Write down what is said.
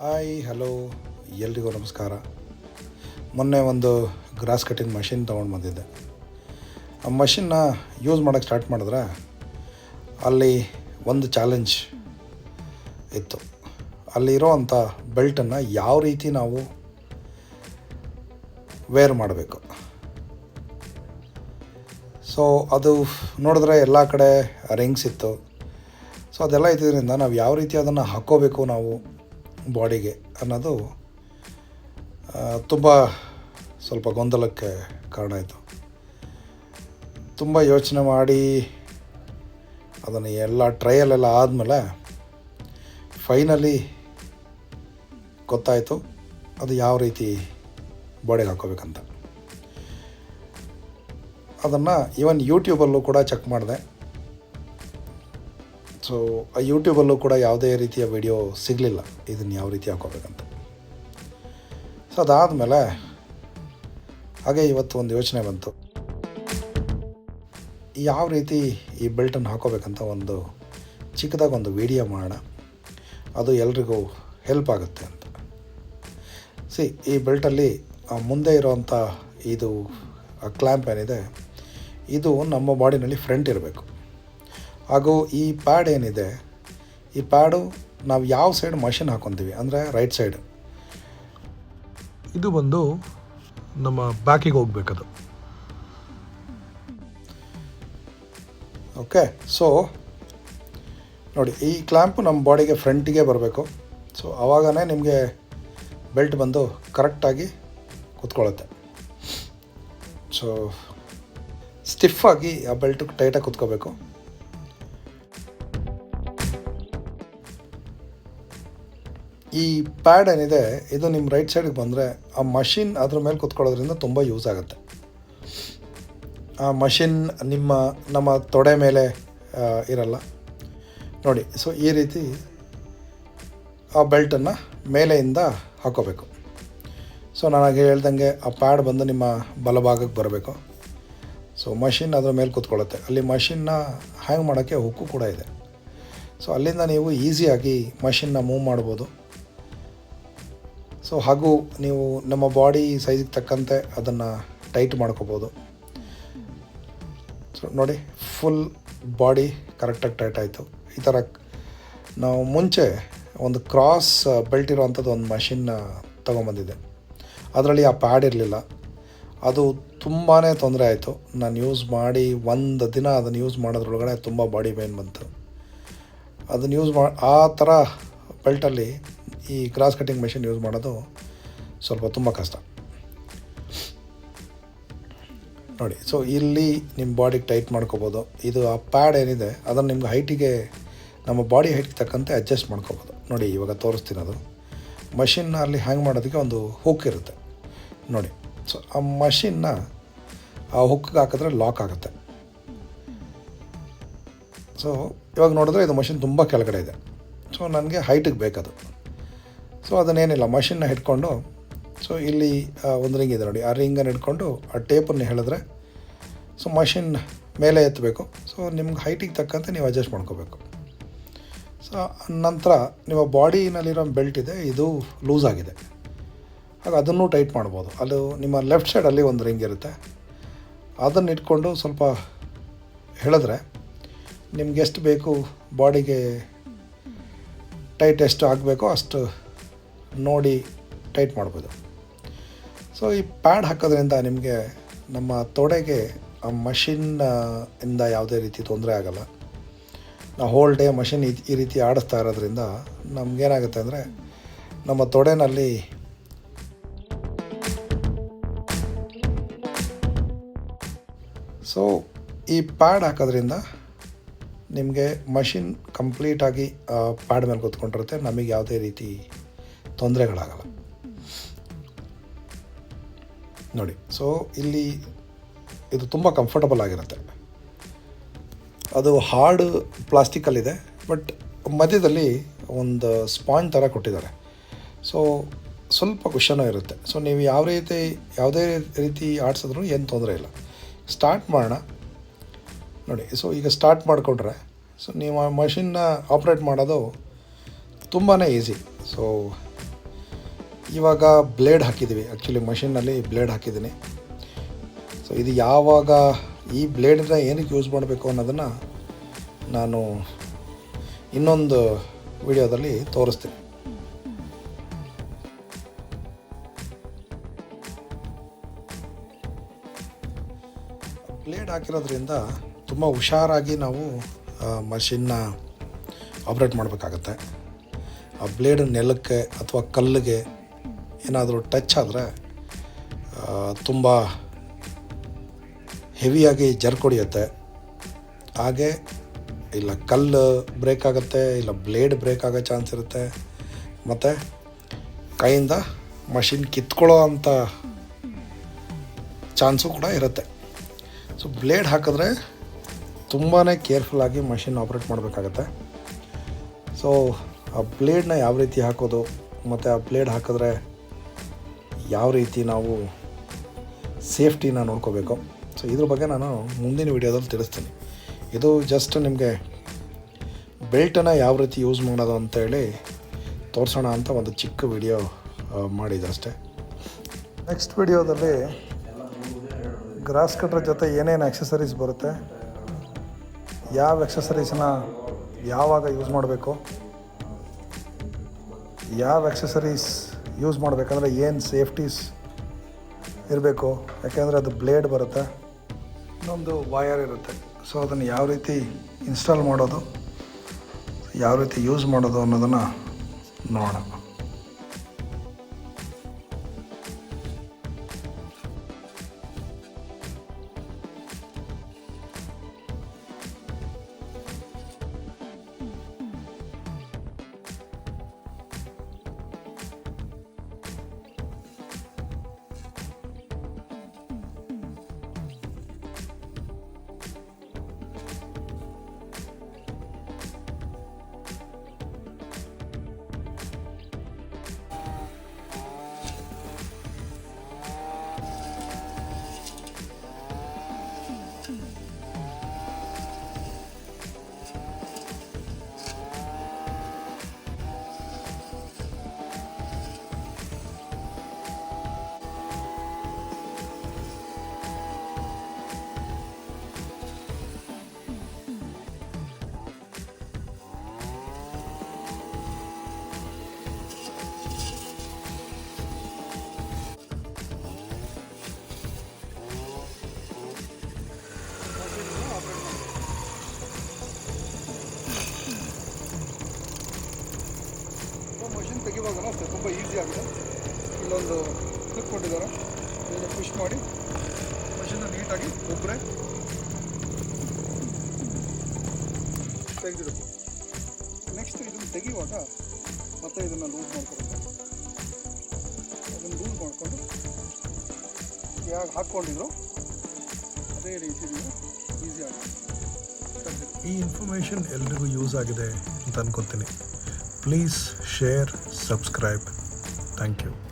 Hi hello ಎಲ್ರಿಗೂ ನಮಸ್ಕಾರ. ಮೊನ್ನೆ ಒಂದು ಗ್ರಾಸ್ ಕಟ್ಟಿಂಗ್ ಮಷಿನ್ ತೊಗೊಂಡು ಬಂದಿದ್ದೆ. ಆ ಮಷಿನ್ನ ಯೂಸ್ ಮಾಡೋಕ್ಕೆ ಸ್ಟಾರ್ಟ್ ಮಾಡಿದ್ರೆ ಅಲ್ಲಿ ಒಂದು ಚಾಲೆಂಜ್ ಇತ್ತು. ಅಲ್ಲಿರೋ ಅಂಥ ಬೆಲ್ಟನ್ನು ಯಾವ ರೀತಿ ನಾವು ವೇರ್ ಮಾಡಬೇಕು. ಸೊ ಅದು ನೋಡಿದ್ರೆ ಎಲ್ಲ ಕಡೆ ರಿಂಗ್ಸ್ ಇತ್ತು. ಸೊ ಅದೆಲ್ಲ ಇದ್ದಿದ್ದರಿಂದ ನಾವು ಯಾವ ರೀತಿ ಅದನ್ನು ಹಾಕ್ಕೋಬೇಕು ನಾವು ಬಾಡಿಗೆ ಅನ್ನೋದು ತುಂಬ ಸ್ವಲ್ಪ ಗೊಂದಲಕ್ಕೆ ಕಾರಣ ಆಯಿತು. ತುಂಬ ಯೋಚನೆ ಮಾಡಿ ಅದನ್ನು ಎಲ್ಲ ಟ್ರಯಲೆಲ್ಲ ಆದಮೇಲೆ ಫೈನಲಿ ಗೊತ್ತಾಯಿತು ಅದು ಯಾವ ರೀತಿ ಬಾಡಿಗೆ ಹಾಕೋಬೇಕಂತ ಅದನ್ನು ಈವನ್ ಯೂಟ್ಯೂಬಲ್ಲೂ ಕೂಡ ಚೆಕ್ ಮಾಡಿದೆ. ಸೊ ಆ ಯೂಟ್ಯೂಬಲ್ಲೂ ಕೂಡ ಯಾವುದೇ ರೀತಿಯ ವಿಡಿಯೋ ಸಿಗಲಿಲ್ಲ. ಇದನ್ನು ಯಾವ ರೀತಿ ಹಾಕೋಬೇಕಂತ. ಸೊ ಅದಾದಮೇಲೆ, ಹಾಗೆ ಇವತ್ತು ಒಂದು ಯೋಚನೆ ಬಂತು. ಯಾವ ರೀತಿ ಈ ಬೆಲ್ಟನ್ನು ಹಾಕೋಬೇಕಂತ ಒಂದು ಚಿಕ್ಕದಾಗಿ ಒಂದು ವಿಡಿಯೋ ಮಾಡೋಣ. ಅದು ಎಲ್ರಿಗೂ ಹೆಲ್ಪ್ ಆಗುತ್ತೆ ಅಂತ. ಸಿ ಈ ಬೆಲ್ಟಲ್ಲಿ ಮುಂದೆ ಇರೋವಂಥ ಇದು ಕ್ಲ್ಯಾಂಪ್ ಏನಿದೆ, ಇದು ನಮ್ಮ ಬಾಡಿನಲ್ಲಿ ಫ್ರಂಟ್ ಇರಬೇಕು. ಹಾಗೂ ಈ ಪ್ಯಾಡ್ ಏನಿದೆ ಈ ಪ್ಯಾಡು ನಾವು ಯಾವ ಸೈಡ್ ಮಷಿನ್ ಹಾಕೊತೀವಿ? ಅಂದರೆ ರೈಟ್ ಸೈಡ್ ಇದು ಬಂದು ನಮ್ಮ ಬ್ಯಾಕಿಗೆ ಹೋಗ್ಬೇಕದು. ಓಕೆ ಸೊ ನೋಡಿ ಈ ಕ್ಲ್ಯಾಂಪು ನಮ್ಮ ಬಾಡಿಗೆ ಫ್ರಂಟಿಗೆ ಬರಬೇಕು. ಸೊ ಆವಾಗನೇ ನಿಮಗೆ ಬೆಲ್ಟ್ ಬಂದು ಕರೆಕ್ಟಾಗಿ ಕೂತ್ಕೊಳ್ಳುತ್ತೆ. ಸೊ ಸ್ಟಿಫಾಗಿ ಆ ಬೆಲ್ಟ್ ಟೈಟಾಗಿ ಕೂತ್ಕೋಬೇಕು. ಈ ಪ್ಯಾಡ್ ಏನಿದೆ, ಇದು ನಿಮ್ಮ ರೈಟ್ ಸೈಡಿಗೆ ಬಂದರೆ ಆ ಮಷಿನ್ ಅದ್ರ ಮೇಲೆ ಕುತ್ಕೊಳ್ಳೋದ್ರಿಂದ ತುಂಬ ಯೂಸ್ ಆಗುತ್ತೆ. ಆ ಮಷಿನ್ ನಿಮ್ಮ, ನಮ್ಮ ತೊಡೆ ಮೇಲೆ ಇರಲ್ಲ. ನೋಡಿ ಸೊ ಈ ರೀತಿ ಆ ಬೆಲ್ಟನ್ನು ಮೇಲೆಯಿಂದ ಹಾಕೋಬೇಕು. ಸೊ ನನಗೆ ಹೇಳ್ದಂಗೆ ಆ ಪ್ಯಾಡ್ ಬಂದು ನಿಮ್ಮ ಬಲಭಾಗಕ್ಕೆ ಬರಬೇಕು. ಸೊ ಮಷಿನ್ ಅದ್ರ ಮೇಲೆ ಕೂತ್ಕೊಳ್ಳುತ್ತೆ. ಅಲ್ಲಿ ಮಷಿನ್ನ ಹ್ಯಾಂಗ್ ಮಾಡೋಕ್ಕೆ ಹುಕ್ಕು ಕೂಡ ಇದೆ. ಸೊ ಅಲ್ಲಿಂದ ನೀವು ಈಸಿಯಾಗಿ ಮಷಿನ್ನ ಮೂವ್ ಮಾಡ್ಬೋದು. ಸೊ ಹಾಗೂ ನೀವು ನಮ್ಮ ಬಾಡಿ ಸೈಜಿಗೆ ತಕ್ಕಂತೆ ಅದನ್ನು ಟೈಟ್ ಮಾಡ್ಕೋಬೋದು. ಸೊ ನೋಡಿ ಫುಲ್ ಬಾಡಿ ಕರೆಕ್ಟಾಗಿ ಟೈಟ್ ಆಯಿತು. ಈ ಥರ ನಾವು ಮುಂಚೆ ಒಂದು ಕ್ರಾಸ್ ಬೆಲ್ಟ್ ಇರುವಂಥದ್ದು ಒಂದು ಮಷಿನ್ ತೊಗೊಂಬಂದಿದ್ದೆ. ಅದರಲ್ಲಿ ಆ ಪ್ಯಾಡ್ ಇರಲಿಲ್ಲ. ಅದು ತುಂಬಾ ತೊಂದರೆ ಆಯಿತು. ನಾನು ಯೂಸ್ ಮಾಡಿ ಒಂದು ದಿನ ಅದನ್ನು ಯೂಸ್ ಮಾಡೋದ್ರೊಳಗಡೆ ತುಂಬ ಬಾಡಿ ಪೇನ್ ಬಂತು. ಅದನ್ನು ಯೂಸ್ ಮಾ ಆ ಥರ ಬೆಲ್ಟಲ್ಲಿ ಈ ಕ್ರಾಸ್ ಕಟ್ಟಿಂಗ್ ಮೆಷಿನ್ ಯೂಸ್ ಮಾಡೋದು ಸ್ವಲ್ಪ ತುಂಬ ಕಷ್ಟ. ನೋಡಿ ಸೊ ಇಲ್ಲಿ ನಿಮ್ಮ ಬಾಡಿಗೆ ಟೈಟ್ ಮಾಡ್ಕೋಬೋದು. ಇದು ಆ ಪ್ಯಾಡ್ ಏನಿದೆ, ಅದನ್ನು ನಿಮ್ಗೆ ಹೈಟಿಗೆ ನಮ್ಮ ಬಾಡಿ ಹೈಟ್ಗೆ ತಕ್ಕಂತೆ ಅಡ್ಜಸ್ಟ್ ಮಾಡ್ಕೋಬೋದು. ನೋಡಿ, ಇವಾಗ ತೋರಿಸ್ತೀನಿ ಅದು. ಮಷಿನ್ನ ಅಲ್ಲಿ ಹ್ಯಾಂಗ್ ಮಾಡೋದಕ್ಕೆ ಒಂದು ಹುಕ್ ಇರುತ್ತೆ. ನೋಡಿ ಸೊ ಆ ಮಷಿನ್ನ ಆ ಹುಕ್ಗೆ ಹಾಕಿದ್ರೆ ಲಾಕ್ ಆಗುತ್ತೆ. ಸೊ ಇವಾಗ ನೋಡಿದ್ರೆ ಇದು ಮಷಿನ್ ತುಂಬ ಕೆಳಗಡೆ ಇದೆ. ಸೊ ನನಗೆ ಹೈಟಿಗೆ ಬೇಕದು. ಸೊ ಅದನ್ನೇನಿಲ್ಲ ಮಷಿನ್ನ ಹಿಡ್ಕೊಂಡು ಸೊ ಇಲ್ಲಿ ಒಂದು ರಿಂಗ್ ಇದೆ ನೋಡಿ, ಆ ರಿಂಗನ್ನು ಹಿಡ್ಕೊಂಡು ಆ ಟೇಪನ್ನು ಹೇಳಿದ್ರೆ ಸೊ ಮಷಿನ್ ಮೇಲೆ ಎತ್ತಬೇಕು. ಸೊ ನಿಮ್ಗೆ ಹೈಟಿಗೆ ತಕ್ಕಂತೆ ನೀವು ಅಡ್ಜಸ್ಟ್ ಮಾಡ್ಕೋಬೇಕು. ಸೊ ನಂತರ ನಿಮ್ಮ ಬಾಡಿನಲ್ಲಿರೋ ಬೆಲ್ಟ್ ಇದೆ, ಇದು ಲೂಸ್ ಆಗಿದೆ. ಹಾಗೆ ಅದನ್ನು ಟೈಟ್ ಮಾಡ್ಬೋದು. ಅದು ನಿಮ್ಮ ಲೆಫ್ಟ್ ಸೈಡಲ್ಲಿ ಒಂದು ರಿಂಗ್ ಇರುತ್ತೆ. ಅದನ್ನು ಇಟ್ಕೊಂಡು ಸ್ವಲ್ಪ ಹೇಳಿದ್ರೆ, ನಿಮ್ಗೆ ಎಷ್ಟು ಬೇಕು ಬಾಡಿಗೆ ಟೈಟ್ ಎಷ್ಟು ಆಗಬೇಕೋ ಅಷ್ಟು ನೋಡಿ ಟೈಟ್ ಮಾಡ್ಬೋದು. ಸೊ ಈ ಪ್ಯಾಡ್ ಹಾಕೋದ್ರಿಂದ ನಿಮಗೆ ನಮ್ಮ ತೊಡೆಗೆ ಆ ಮಷಿನ್ ಇಂದ ಯಾವುದೇ ರೀತಿ ತೊಂದರೆ ಆಗಲ್ಲ. ನಾವು ಹೋಲ್ ಡೇ ಮಷಿನ್ ಈ ರೀತಿ ಆಡಿಸ್ತಾ ಇರೋದ್ರಿಂದ ನಮಗೇನಾಗುತ್ತೆ ಅಂದರೆ ನಮ್ಮ ತೊಡೆನಲ್ಲಿ ಸೊ ಈ ಪ್ಯಾಡ್ ಹಾಕೋದ್ರಿಂದ ನಿಮಗೆ ಮಷಿನ್ ಕಂಪ್ಲೀಟಾಗಿ ಪ್ಯಾಡ್ ಮೇಲೆ ಕೂತ್ಕೊಂಡಿರುತ್ತೆ. ನಮಗೆ ಯಾವುದೇ ರೀತಿ ತೊಂದರೆಗಳಾಗಲ್ಲ. ನೋಡಿ ಸೊ ಇಲ್ಲಿ ಇದು ತುಂಬ ಕಂಫರ್ಟಬಲ್ ಆಗಿರುತ್ತೆ. ಅದು ಹಾರ್ಡ್ ಪ್ಲಾಸ್ಟಿಕಲ್ಲಿದೆ ಬಟ್ ಮಧ್ಯದಲ್ಲಿ ಒಂದು ಸ್ಪಾಂಜ್ ಥರ ಕೊಟ್ಟಿದ್ದಾರೆ. ಸೊ ಸ್ವಲ್ಪ ಕುಷನೂ ಇರುತ್ತೆ. ಸೊ ನೀವು ಯಾವ ರೀತಿ, ಯಾವುದೇ ರೀತಿ ಆಡಿಸಿದ್ರೂ ಏನು ತೊಂದರೆ ಇಲ್ಲ. ಸ್ಟಾರ್ಟ್ ಮಾಡೋಣ. ನೋಡಿ ಸೊ ಈಗ ಸ್ಟಾರ್ಟ್ ಮಾಡಿಕೊಂಡ್ರೆ ಸೊ ನೀವು ಆ ಮಷಿನ್ನ ಆಪ್ರೇಟ್ ಮಾಡೋದು ತುಂಬಾ ಈಸಿ ಸೊ ಇವಾಗ ಬ್ಲೇಡ್ ಹಾಕಿದ್ದೀವಿ. ಆ್ಯಕ್ಚುಲಿ ಮಷಿನ್ನಲ್ಲಿ ಬ್ಲೇಡ್ ಹಾಕಿದ್ದೀನಿ. ಸೊ ಇದು ಯಾವಾಗ ಈ ಬ್ಲೇಡನ್ನ ಏನಕ್ಕೆ ಯೂಸ್ ಮಾಡಬೇಕು ಅನ್ನೋದನ್ನು ನಾನು ಇನ್ನೊಂದು ವಿಡಿಯೋದಲ್ಲಿ ತೋರಿಸ್ತೀನಿ. ಬ್ಲೇಡ್ ಹಾಕಿರೋದ್ರಿಂದ ತುಂಬ ಹುಷಾರಾಗಿ ನಾವು ಮಷಿನ್ನ ಆಪ್ರೇಟ್ ಮಾಡಬೇಕಾಗತ್ತೆ. ಆ ಬ್ಲೇಡ್ ನೆಲಕ್ಕೆ ಅಥವಾ ಕಲ್ಲಿಗೆ ಏನಾದರೂ ಟಚ್ ಆದರೆ ತುಂಬ ಹೆವಿಯಾಗಿ ಜರ್ಕ್ ಹೊಡಿಯುತ್ತೆ. ಹಾಗೆ ಇಲ್ಲ ಕಲ್ಲು ಬ್ರೇಕ್ ಆಗುತ್ತೆ, ಇಲ್ಲ ಬ್ಲೇಡ್ ಬ್ರೇಕ್ ಆಗೋ ಚಾನ್ಸ್ ಇರುತ್ತೆ. ಮತ್ತು ಕೈಯಿಂದ ಮಷಿನ್ ಕಿತ್ಕೊಳ್ಳೋ ಅಂಥ ಚಾನ್ಸು ಕೂಡ ಇರುತ್ತೆ. ಸೊ ಬ್ಲೇಡ್ ಹಾಕಿದ್ರೆ ತುಂಬಾ ಕೇರ್ಫುಲ್ಲಾಗಿ ಮಷಿನ್ ಆಪ್ರೇಟ್ ಮಾಡಬೇಕಾಗತ್ತೆ. ಸೊ ಆ ಬ್ಲೇಡ್ನ ಯಾವ ರೀತಿ ಹಾಕೋದು, ಮತ್ತು ಆ ಬ್ಲೇಡ್ ಹಾಕಿದ್ರೆ ಯಾವ ರೀತಿ ನಾವು ಸೇಫ್ಟಿನ ನೋಡ್ಕೋಬೇಕು. ಸೊ ಇದ್ರ ಬಗ್ಗೆ ನಾನು ಮುಂದಿನ ವಿಡಿಯೋದಲ್ಲಿ ತಿಳಿಸ್ತೀನಿ. ಇದು ಜಸ್ಟ್ ನಿಮಗೆ ಬೆಲ್ಟನ್ನು ಯಾವ ರೀತಿ ಯೂಸ್ ಮಾಡೋದು ಅಂತೇಳಿ ತೋರಿಸೋಣ ಅಂತ ಒಂದು ಚಿಕ್ಕ ವಿಡಿಯೋ ಮಾಡಿದೆ ಅಷ್ಟೇ. ನೆಕ್ಸ್ಟ್ ವಿಡಿಯೋದಲ್ಲಿ ಗ್ರಾಸ್ ಕಟ್ರ ಜೊತೆ ಏನೇನು ಎಕ್ಸಸರೀಸ್ ಬರುತ್ತೆ, ಯಾವ ಎಕ್ಸಸರೀಸನ್ನ ಯಾವಾಗ ಯೂಸ್ ಮಾಡಬೇಕು, ಯಾವ ಆಕ್ಸೆಸರೀಸ್ ಯೂಸ್ ಮಾಡಬೇಕಂದ್ರೆ ಏನು ಸೇಫ್ಟೀಸ್ ಇರಬೇಕು? ಯಾಕೆಂದರೆ ಅದು ಬ್ಲೇಡ್ ಬರುತ್ತೆ. ಇನ್ನೊಂದು ವಯರ್ ಇರುತ್ತೆ. ಸೊ ಅದನ್ನು ಯಾವ ರೀತಿ ಇನ್ಸ್ಟಾಲ್ ಮಾಡೋದು, ಯಾವ ರೀತಿ ಯೂಸ್ ಮಾಡೋದು ಅನ್ನೋದನ್ನು ನೋಡೋಣ. ಈಸಿ ಆಗಿದೆ ಇಲ್ಲೊಂದು ಕ್ಲಿಪ್ ಕೊಟ್ಟಿದ್ದಾರೆ. ಇದನ್ನು ಪುಷ್ ಮಾಡಿ. ಮಷಿನ ನೀಟಾಗಿ ಒಬ್ಬರೇ ತೆಗೆದಿರುತ್ತೆ. ನೆಕ್ಸ್ಟ್ ಇದನ್ನು ತೆಗಿಯುವಾಗ ಮತ್ತೆ ಇದನ್ನು ಲೂಸ್ ಮಾಡ್ಕೊಬೇಕು ಅದನ್ನು ಲೂಸ್ ಮಾಡಿಕೊಂಡು ಯಾಕೆ ಹಾಕ್ಕೊಂಡಿದ್ರು ಅದೇ ರೀತಿ ಈಸಿ ಆಗುತ್ತೆ. ಈ ಇನ್ಫಾರ್ಮೇಷನ್ ಎಲ್ರಿಗೂ ಯೂಸ್ ಆಗಿದೆ ಅಂತ ಅನ್ಕೊತೀನಿ. Please share subscribe Thank you.